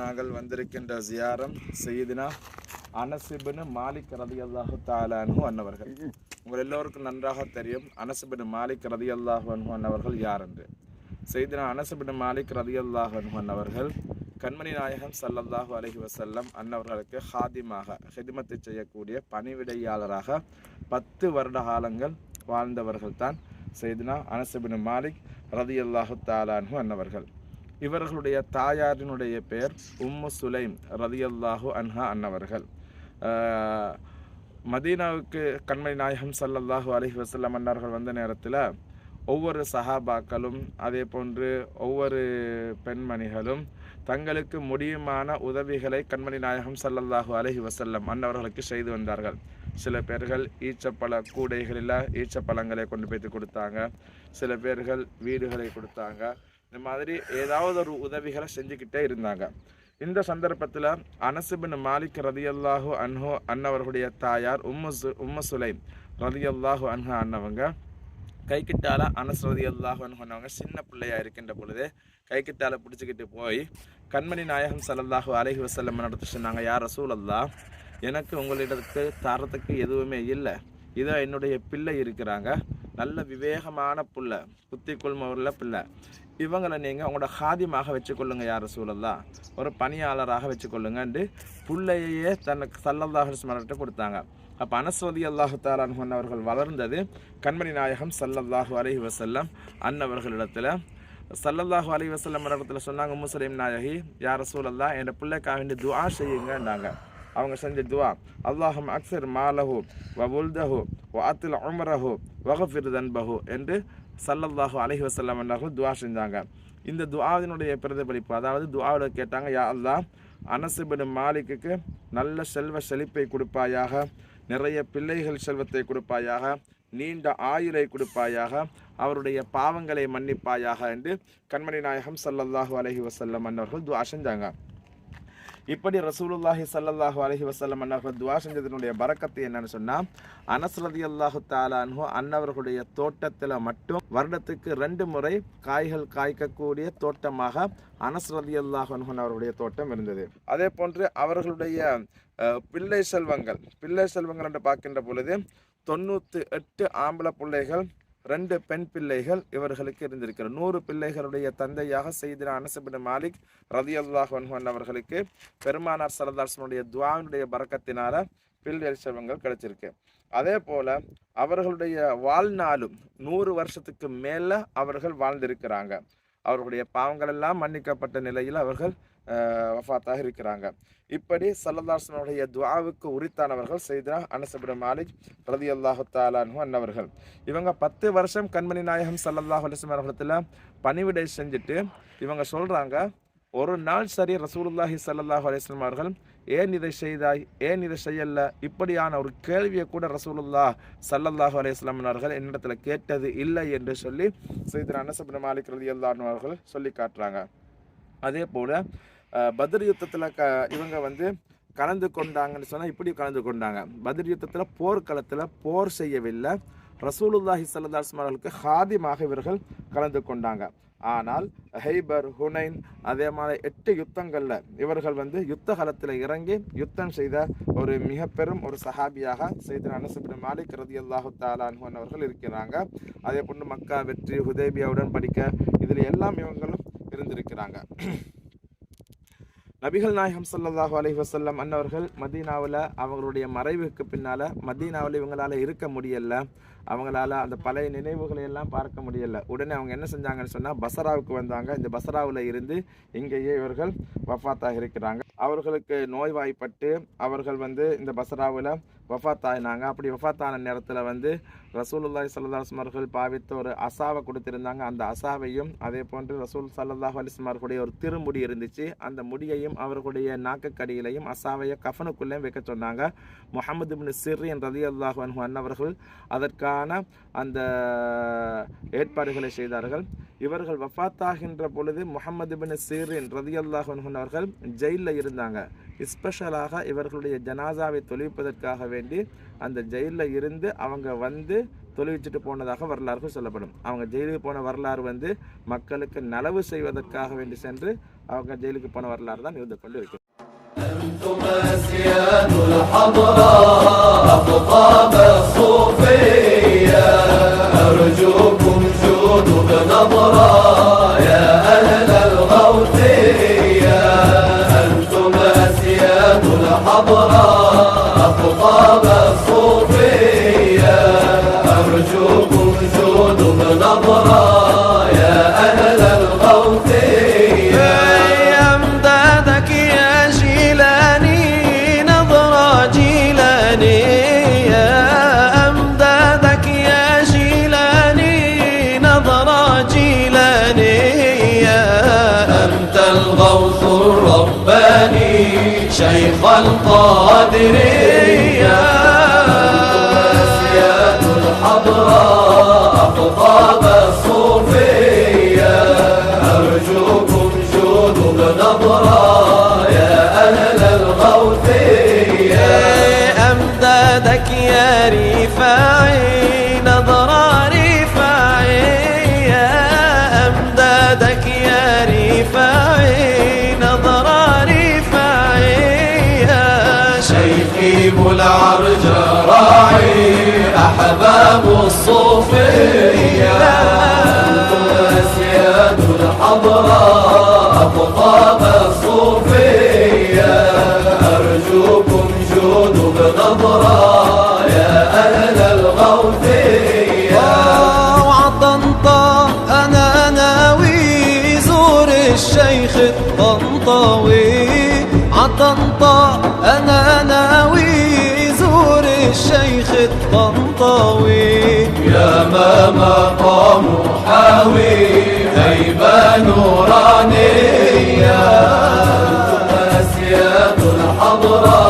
நாங்கள் வந்திருக்கின்ற ஜியாரம் செய்தினா அனசிபின் மாலிக் ரதி அல்லாஹு தாலானு அன்னவர்கள் உங்கள் எல்லோருக்கும் நன்றாக தெரியும். அனசிபனு மாலிக் ரதி அல்லாஹு அன்னவர்கள் யார் என்று. செய்தினா அனசுபின் மாலிக் ரதி அல்லாஹு அன்னவர்கள் கண்மணி நாயகம் சல்லல்லாஹு அலஹி வசல்லம் அன்னவர்களுக்கு ஹாதிமாக ஹிதமத்தை செய்யக்கூடிய பணிவிடையாளராக பத்து வருட காலங்கள் வாழ்ந்தவர்கள் தான் செய்தினா அனசுபின் மாலிக் ரதி அல்லாஹு தாலானு அன்னவர்கள் இவர்களுடைய தாயாரினுடைய பெயர் உம்மு சுலைம் ரதியல்லாஹு அன்ஹா அன்னவர்கள். மதீனாவுக்கு கண்மணி நாயகம் சல்லல்லாஹு அலஹி வசல்லம் அன்னார்கள் வந்த நேரத்தில் ஒவ்வொரு சஹாபாக்களும் அதே போன்று ஒவ்வொரு பெண்மணிகளும் தங்களுக்கு முடியுமான உதவிகளை கண்மணி நாயகம் சல்லல்லாஹு அலஹி வசல்லம் அன்னவர்களுக்கு செய்து வந்தார்கள். சில பேர்கள் ஈச்சப்பழ கூடைகளில் ஈச்சப்பழங்களை கொண்டு போய்த்து கொடுத்தாங்க. சில பேர்கள் வீடுகளை கொடுத்தாங்க. இந்த மாதிரி ஏதாவது ஒரு உதவிகளை செஞ்சுக்கிட்டே இருந்தாங்க. இந்த சந்தர்ப்பத்தில் அனசுபின் மாலிக் ரதியல்லாஹு அன்ஹோ அன்னவர்களுடைய தாயார் உம்மு சு உம்மு சுலைம் ரதியல்லாஹு அன்ஹா அன்னவங்க கைக்கிட்டால அனஸ் ரதியல்லாஹு அன்ஹு அன்னவங்க சின்ன பிள்ளையா இருக்கின்ற பொழுது கைக்கிட்டால பிடிச்சிக்கிட்டு போய் கண்மணி நாயகம் சல்லல்லாஹு அலஹி வசல்லம் நடத்தி சொன்னாங்க யார் ரசூலல்லா எனக்கு உங்களிடத்துக்கு தரத்துக்கு எதுவுமே இல்லை. இதோ என்னுடைய பிள்ளை இருக்கிறாங்க. நல்ல விவேகமான பிள்ளை புத்தி கொள்மவரில் பிள்ளை. இவங்களை நீங்கள் உங்களோட ஹாதிமாக வச்சுக்கொள்ளுங்க யார் சூழல்லா ஒரு பணியாளராக வச்சுக்கொள்ளுங்கன்ட்டு பிள்ளையே தனக்கு சல்லல்லாஹு ஸ்மரட்ட கொடுத்தாங்க. அப்போ அனஸ்வதி அல்லாஹு தாலான் அவர்கள் வளர்ந்தது கண்மணி நாயகம் சல்லல்லாஹு அலைஹி வசல்லம் அன்னவர்களிடத்தில். சல்லல்லாஹு அலி வசல்லம் இடத்துல சொன்னாங்க முஸ்லீம் நாயகி யார் சூழல்லா என் பிள்ளைக்காக வேண்டி துவா செய்யுங்கன்றாங்க அவங்க செஞ்ச துவா அல்லாஹம் அக்சர் மாலஹு வ உல்தஹு வ அத்தில் உமரஹு வகஃபிர் தன்பஹு என்று சல்லல்லாஹு அலஹி வஸல்லம் என்றார்கள் துவா செஞ்சாங்க. இந்த துவாவினுடைய பிரதிபலிப்பு அதாவது துவாவில் கேட்டாங்க யா அல்லா அனசுபின் மாலிக்குக்கு நல்ல செல்வ செழிப்பை கொடுப்பாயாக நிறைய பிள்ளைகள் செல்வத்தை கொடுப்பாயாக நீண்ட ஆயுளை கொடுப்பாயாக அவருடைய பாவங்களை மன்னிப்பாயாக என்று கண்மணி நாயகம் சல்லல்லாஹு அலஹி வசல்லம் அன்னவர்கள் துவா செஞ்சாங்க. இப்படி ரசூலுல்லாஹி சல்லாஹூ அலஹி வசல்லம் அன்னவர்கள் துவா செஞ்சதனுடைய பரக்கத்து என்னன்னு சொன்னா அனஸ் அல்லாஹு தஆலா அன்னவர்களுடைய தோட்டத்தில் மட்டும் வருடத்துக்கு ரெண்டு முறை காய்கள் காய்க்கக்கூடிய தோட்டமாக அனஸ் ரலியல்லாஹு அவர்களுடைய தோட்டம் இருந்தது. அதே போன்று அவர்களுடைய அஹ், பிள்ளை செல்வங்கள் பிள்ளை செல்வங்கள் என்று பார்க்கின்ற பொழுது தொண்ணூற்றி எட்டு ஆம்பளை பிள்ளைகள் ரெண்டு பெண் பிள்ளைகள் இவர்களுக்கு இருந்திருக்கிறது. நூறு பிள்ளைகளுடைய தந்தையாக செய்தின அனசபின் மாலிக் ரதி அல்லாஹ் அவர்களுக்கு பெருமானார் சரதாசனுடைய துவாவினுடைய பறக்கத்தினால பிள்ளை செல்வங்கள் கிடைச்சிருக்கு. அதே போல அவர்களுடைய வாழ்நாளும் நூறு வருஷத்துக்கு மேல அவர்கள் வாழ்ந்திருக்கிறாங்க. அவர்களுடைய பாவங்கள் எல்லாம் மன்னிக்கப்பட்ட நிலையில் அவர்கள் வஃபாத்தாக இருக்கிறாங்க. இப்படி சல்லல்லாசனுடைய துவாவுக்கு உரித்தானவர்கள் செய்தா அனசபின் மாலிக் ரதி அல்லாஹு தாலானு அன்னவர்கள். இவங்க பத்து வருஷம் கண்மணி நாயகம் சல்லல்லாஹு அலிஸ்லாம் அவர்களத்தில் பணிவிடை செஞ்சுட்டு இவங்க சொல்கிறாங்க ஒரு நாள் சரி ரசூலுல்லாஹி ஸல்லல்லாஹு அலிஸ்லாம் அவர்கள் ஏன் இதை செய்தாய் ஏன் இதை செய்யலை? இப்படியான ஒரு கேள்வியை கூட ரசூலுல்லா சல்லல்லாஹு அலைஹி அவர்கள் என்னிடத்துல கேட்டது இல்லை என்று சொல்லி செய்திர அனஸ் மாலிக் ரதி அல்லான் அவர்கள் சொல்லி காட்டுறாங்க. அதே போல பத்ர் யுத்தத்தில் க இவங்க வந்து கலந்து கொண்டாங்கன்னு சொன்னால் இப்படி கலந்து கொண்டாங்க. பத்ர் யுத்தத்தில் போர்க்களத்தில் போர் செய்யவில்லை. ரசூலுல்லாஹி ஸல்லல்லாஹு அவர்களுக்கு ஹாதிமாக இவர்கள் கலந்து கொண்டாங்க. ஆனால் ஹைபர் ஹுனைன் அதே மாதிரி எட்டு யுத்தங்களில் இவர்கள் வந்து யுத்த காலத்தில் இறங்கி யுத்தம் செய்த ஒரு மிக பெரும் ஒரு சஹாபியாக செய்த அனசுபின் மாலிக் ரதி அல்லாஹு தாலான் அவர்கள் இருக்கிறாங்க. அதே போன்று மக்கா வெற்றி ஹுதேபியாவுடன் படிக்க இதில் எல்லாம் இவங்களும் இருந்திருக்கிறாங்க. நபிகள் நாயகம் ஸல்லல்லாஹு அலி வசல்லம் அன்னவர்கள் மதீனாவில் அவங்களுடைய மறைவுக்கு பின்னால் மதீனாவில் இவங்களால் இருக்க முடியல. அவங்களால அந்த பழைய நினைவுகளை எல்லாம் பார்க்க முடியல. உடனே அவங்க என்ன செஞ்சாங்கன்னு சொன்னால் பசராவுக்கு வந்தாங்க. இந்த பசராவில் இருந்து இங்கேயே இவர்கள் வஃபாத்தாக இருக்கிறாங்க. அவர்களுக்கு நோய்வாய்ப்பட்டு அவர்கள் வந்து இந்த பசராவில் வஃபாத் ஆயினாங்க அப்படி வஃபாத் ஆன நேரத்தில் வந்து ரசூலுல்லாய் சல்லாஸ்மர்கள் பாவித்த ஒரு அசாவை கொடுத்திருந்தாங்க. அந்த அசாவையும் அதே போன்று ரசூல் சல்லாஹ் அலிஸ்மார்களுடைய ஒரு திருமுடி இருந்துச்சு. அந்த முடியையும் அவர்களுடைய நாக்குக்கடியிலையும் அசாவைய கஃபனுக்குள்ளேயும் வைக்க சொன்னாங்க. முகமது பின் சிர்ரின் ரதி அல்லாஹ் அன்னவர்கள் அதற்கான அந்த ஏற்பாடுகளை செய்தார்கள். இவர்கள் வஃத்தாகின்ற பொழுது முகமது பின் சீரின் ரதி அல்லாஹ் அவர்கள் ஜெயிலில் இருந்தாங்க. ஸ்பெஷலாக இவர்களுடைய ஜனாசாவை தொழிப்பதற்காகவே வேண்டி அந்த ஜெயிலில் இருந்து அவங்க வந்து தொழுவிச்சுட்டு போனதாக வரலாறுகள் சொல்லப்படும் அவங்க ஜெயிலுக்கு போன வரலாறு வந்து மக்களுக்கு நலவு செய்வதற்காக வேண்டி சென்று அவங்க ஜெயிலுக்கு போன வரலாறு தான் இருந்து கொண்டு இருக்கு أنتم أسياد الحضراء أقطاب الصوفية أرجوكم جودوا بنظرة يا أهل الغوثية أنتم أسياد الحضراء أقطاب جودوا بنظرة يا أهل أمدادك يا جيلاني نظرة أمدادك يا جيلاني نظرة أنت الغوث الرباني شيخ القادرية أسياد أقطاب الصوفية أرجوكم جودوا بنظرة يا أهل الغوثية. أمدادك يا رفاعي جودوا بنظره يا أهل الغوثيه وعطنطا أنا ناوي زور الشيخ الطنطاوي. عطنطا أنا ناوي زور الشيخ الطنطاوي. يا ما مقام حاوي هيبة نورانية أسياد الحضراء